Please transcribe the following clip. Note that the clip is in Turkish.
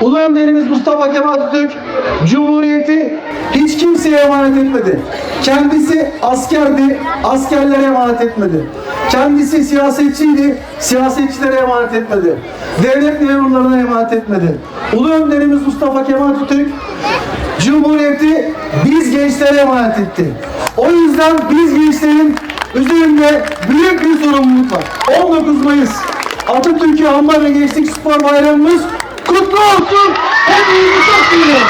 Ulu önderimiz Mustafa Kemal Atatürk Cumhuriyeti hiç kimseye emanet etmedi. Kendisi askerdi, askerlere emanet etmedi. Kendisi siyasetçiydi, siyasetçilere emanet etmedi. Devlet memurlarına emanet etmedi. Ulu önderimiz Mustafa Kemal Atatürk Cumhuriyeti biz gençlere emanet etti. O yüzden biz gençlerin üzerinde büyük bir sorumluluk var. 19 Mayıs Atatürk'ü Anma ve Gençlik Spor Bayramımız kutlu olsun. Hepinizi çok seviyorum.